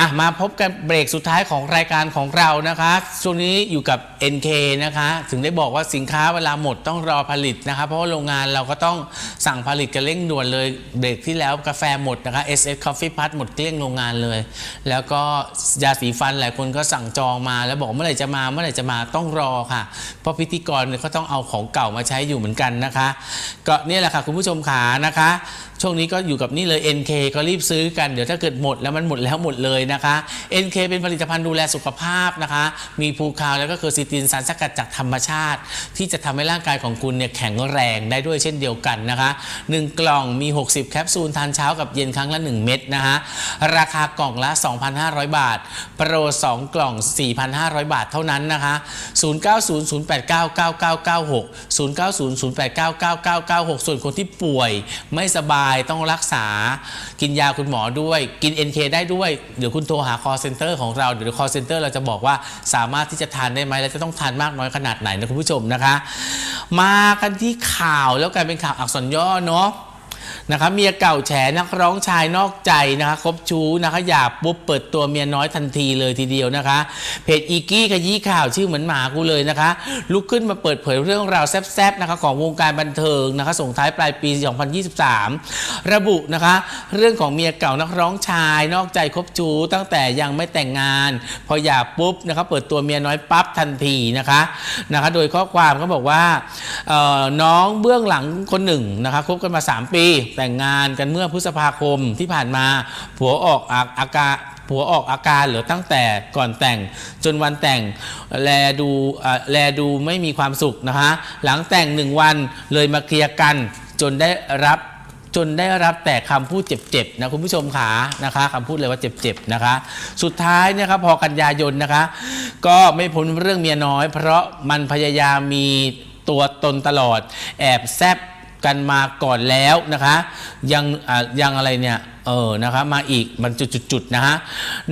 อะมาพบกันเบรกสุดท้ายของรายการของเรานะคะ ช่วงนี้อยู่กับ NK นะคะ ถึงได้บอกว่าสินค้าเวลาหมดต้องรอผลิตนะคะ เพราะว่าโรงงานเราก็ต้องสั่งผลิตกันเร่งด่วนเลย เบรกที่แล้วกาแฟหมดนะคะ SS Coffee Plus หมดเกลี้ยงโรงงานเลย แล้วก็ยาสีฟันหลายคนก็สั่งจองมา แล้วบอกเมื่อไหร่จะมาเมื่อไหร่จะมาต้องรอค่ะ เพราะพิธีกรเนี่ยก็ต้องเอาของเก่ามาใช้อยู่เหมือนกันนะคะ ก็เนี่ยแหละค่ะคุณผู้ชมขานะคะ ช่วงนี้ก็อยู่กับนี่เลย NK ก็รีบซื้อกันเดี๋ยวถ้าเกิดหมดแล้วมันหมดแล้วหมดเลยนะคะ NK เป็นผลิตภัณฑ์ดูแลสุขภาพนะคะ มีภูคาวแล้วก็คือซิตินสารสกัดจากธรรมชาติ ที่จะทำให้ร่างกายของคุณเนี่ยแข็งแรงได้ด้วยเช่นเดียวกันนะคะ 1 กล่องมี 60 แคปซูลทานเช้ากับเย็นครั้งละ 1 เม็ดนะคะ ราคากล่องละ 2,500 บาท โปร 2 กล่อง 4,500 บาทเท่านั้นนะคะ 0900899996 0900899996 ส่วนคนที่ป่วยไม่สบายต้องรักษา กินยาคุณหมอด้วย กิน NK ได้ด้วยเดี๋ยวคุณุณโทรหา call center ของเราเดี๋ยว call center เราจะบอกว่าสามารถที่จะทานได้ไหมและจะต้องทานมากน้อยขนาดไหนนะคุณผู้ชมนะคะ มากันที่ข่าวแล้วกันเป็นข่าวอักษรย่อเนาะ นะคะเมียเก่าแฉนักร้องชายนอกใจนะคะคบชู้นะคะหย่าปุ๊บเปิดตัวเมียน้อยทันทีเลยทีเดียวนะคะ เพจอีกี้ขยี้ข่าวชื่อเหมือนหมากูเลยนะคะ ลุกขึ้นมาเปิดเผยเรื่องราวแซ่บๆนะคะของวงการบันเทิงนะคะส่งท้ายปลายปี 2023 ระบุนะคะ เรื่องของเมียเก่านักร้องชายนอกใจคบชู้ตั้งแต่ยังไม่แต่งงาน พอหย่าปุ๊บนะคะเปิดตัวเมียน้อยปั๊บทันทีนะคะนะคะโดยข้อความก็บอกว่าน้องเบื้องหลังคนหนึ่งนะคะคบกันมา 3 ปีแต่งงานกันเมื่อพฤษภาคมที่ผ่านมาผัวออกอาการผัวออกอาการหรือตั้งแต่ก่อนแต่งจนวันแต่งแลดูเอ่อแลดูไม่มีความสุขนะคะหลังแต่งหนึ่งวันเลยมาเคลียร์กันจนได้รับจนได้รับแต่คำพูดเจ็บๆนะคุณผู้ชมขานะคะคำพูดเลยว่าเจ็บๆนะคะ สุดท้ายเนะครับพอกันยายนนะคะ ก็ไม่พ้นเรื่องเมียน้อย เพราะมันพยายามมีตัวตนตลอดแอบแซบ กันมาก่อนแล้วนะคะยังอ่ายังอะไรเนี่ยเออนะคะมาอีกมันจุดๆนะฮะ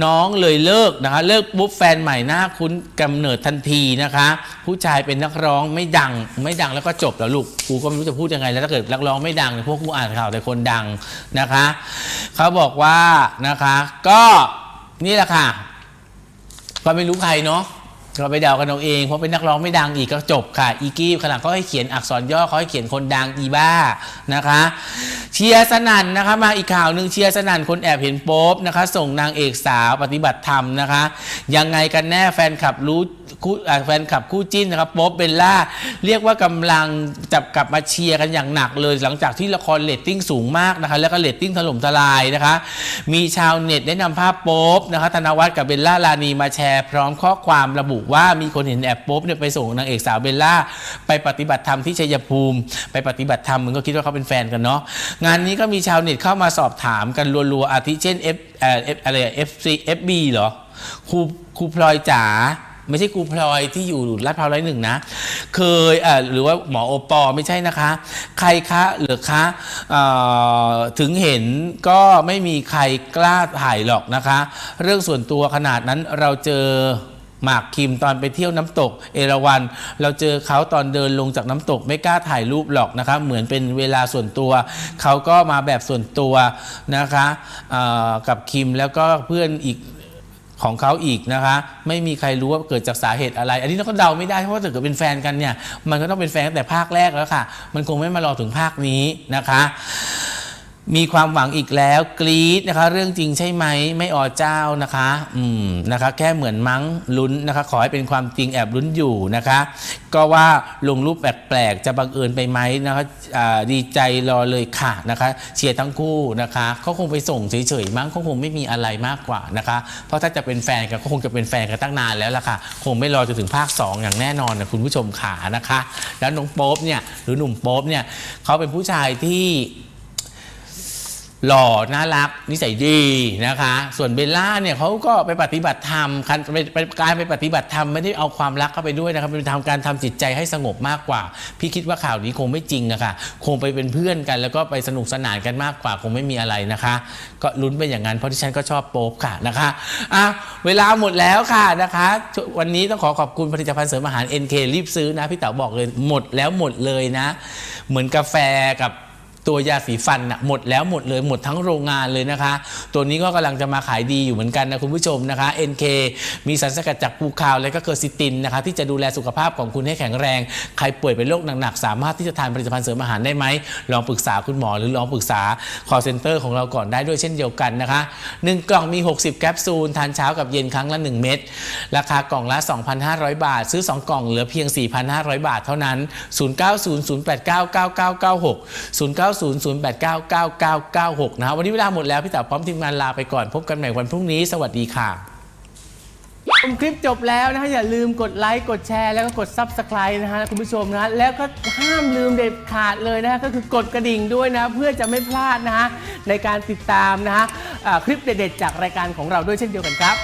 น้องเลยเลิกนะคะเลิกปุ๊บแฟนใหม่หน้าคุ้นกำเนิดทันทีนะคะ ผู้ชายเป็นนักร้องไม่ดังไม่ดังแล้วก็จบแล้วลูกกูก็ไม่รู้จะพูดยังไงแล้วถ้าเกิดนักร้องไม่ดังพวกกูอ่านข่าวแต่คนดังนะคะเขาบอกว่านะคะก็นี่แหละค่ะก็ไม่รู้ใครเนาะ เราไปเดากันเอาเองเพราะเป็นนักร้องไม่ดังอีกก็จบค่ะอีกี้ขนาดเขาให้เขียนอักษรย่อเขาให้เขียนคนดังอีบ้านะคะ เชียร์สนั่นนะคะมาอีกข่าวหนึ่งเชียร์สนั่นคนแอบเห็นโป๊บนะคะ ส่งนางเอกสาวปฏิบัติธรรมนะคะ ยังไงกันแน่แฟนคลับรู้คู่แฟนคลับคู่จิ้นนะครับโป๊บเบลล่า เรียกว่ากำลังจับกลับมาเชียร์กันอย่างหนักเลย หลังจากที่ละครเรตติ้งสูงมากนะคะ แล้วก็เรตติ้งถล่มทลายนะคะ มีชาวเน็ตได้นำภาพโป๊บนะคะธนวัฒน์กับเบลล่าลานีมาแชร์พร้อมข้อความระบุว่ามีคนเห็นแอบโป๊บเนี่ยไปส่งนางเอกสาวเบลล่า ไปปฏิบัติธรรมที่ชัยภูมิ ไปปฏิบัติธรรมมึงก็คิดว่าเขาเป็นแฟนกันเนาะงานนี้ก็มีชาวเน็ตเข้ามาสอบถามกันรัวๆอาทิเช่น F เอ่อ F อะไร FC FB เหรอครูครูพลอยจ๋าไม่ใช่ครูพลอยที่อยู่ลาดพร้าวร้อยหนึ่งนะ เคยเอ่อหรือว่าหมอโอปอไม่ใช่นะคะ ใครคะหรือคะเอ่อถึงเห็นก็ไม่มีใครกล้าถ่ายหรอกนะคะ เรื่องส่วนตัวขนาดนั้นเราเจอ หมากคิมตอนไปเที่ยวน้ำตก เอราวัน เราเจอเขาตอนเดินลงจากน้ำตกไม่กล้าถ่ายรูปหรอกนะคะเหมือนเป็นเวลาส่วนตัว เขาก็มาแบบส่วนตัวนะคะกับคิมแล้วก็เพื่อนอีกของเขาอีกนะคะ ไม่มีใครรู้ว่าเกิดจากสาเหตุอะไร อันนี้เราก็เดาไม่ได้เพราะว่าถ้าเกิดเป็นแฟนกันเนี่ยมันก็ต้องเป็นแฟนตั้งแต่ภาคแรกแล้วค่ะ มันคงไม่มารอถึงภาคนี้นะคะ มีความหวังอีกแล้วกรี๊ดนะคะ เรื่องจริงใช่ไหมไม่ออเจ้านะคะ อืมนะคะ แค่เหมือนมั้งลุ้นนะคะ ขอให้เป็นความจริงแอบลุ้นอยู่นะคะ ก็ว่าลงรูปแปลกๆจะบังเอิญไปไหมนะคะดีใจรอเลยค่ะนะคะ เชียร์ทั้งคู่นะคะเขาคงไปส่งเฉยๆมั้งเขาคงไม่มีอะไรมากกว่านะคะ เพราะถ้าจะเป็นแฟนกันก็คงจะเป็นแฟนกันตั้งนานแล้วล่ะค่ะ คงไม่รอจนถึงภาค 2 อย่างแน่นอนนะคุณผู้ชมขานะคะ แล้วน้องโป๊ปเนี่ยหรือหนุ่มโป๊ปเนี่ยเขาเป็นผู้ชายที่ หล่อน่ารักนิสัยดีนะคะ ส่วนเบลล่าเนี่ยเขาก็ไปปฏิบัติธรรมการไปปการไปปฏิบัติธรรมไม่ได้เอาความรักเข้าไปด้วยนะครับเป็นทำการทำจิตใจให้สงบมากกว่า พี่คิดว่าข่าวนี้คงไม่จริงอะค่ะคงไปเป็นเพื่อนกัน แล้วก็ไปสนุกสนานกันมากกว่าคงไม่มีอะไรนะคะ ก็ลุ้นไปอย่างนั้นเพราะที่ฉันก็ชอบโป๊ปค่ะนะคะอะเวลาหมดแล้วค่ะนะคะ วันนี้ต้องขอขอบคุณผลิตภัณฑ์เสริมอาหาร NK รีบซื้อนะพี่เต๋าบอกเลยหมดแล้วหมดเลยนะ เหมือนกาแฟกับ ตัวยาสีฟันนะหมดแล้วหมดเลยหมดทั้งโรงงานเลยนะคะ ตัวนี้ก็กำลังจะมาขายดีอยู่เหมือนกันนะคุณผู้ชมนะคะ NK มีสารสกัดจากปูคาวและก็เคอร์ซิตินนะคะที่จะดูแลสุขภาพของคุณให้แข็งแรง ใครป่วยเป็นโรคหนักๆสามารถที่จะทานผลิตภัณฑ์เสริมอาหารได้ไหมลองปรึกษาคุณหมอหรือลองปรึกษา call center ของเราก่อนได้ด้วยเช่นเดียวกันนะคะหนึ่งกล่องมี 60 แคปซูล ทานเช้ากับเย็นครั้งละ 1 เม็ดราคากล่องละ 2,500 บาท ซื้อ 2 กล่องเหลือเพียง 4,500 บาทเท่านั้น 0900899996 0900899996 นะฮะวันนี้เวลาหมดแล้วพี่เต๋าพร้อมทีมงานลาไปก่อน พบกันใหม่วันพรุ่งนี้ สวัสดีค่ะชมคลิปจบแล้วนะฮะอย่าลืมกดไลค์กดแชร์แล้วก็กด Subscribe นะฮะคุณผู้ชมนะฮะแล้วก็ห้ามลืมเด็ดขาดเลยนะฮะก็คือกดกระดิ่งด้วยนะ เพื่อจะไม่พลาดนะฮะในการติดตามนะฮะอ่าคลิปเด็ดๆจากรายการของเราด้วยเช่นเดียวกันครับ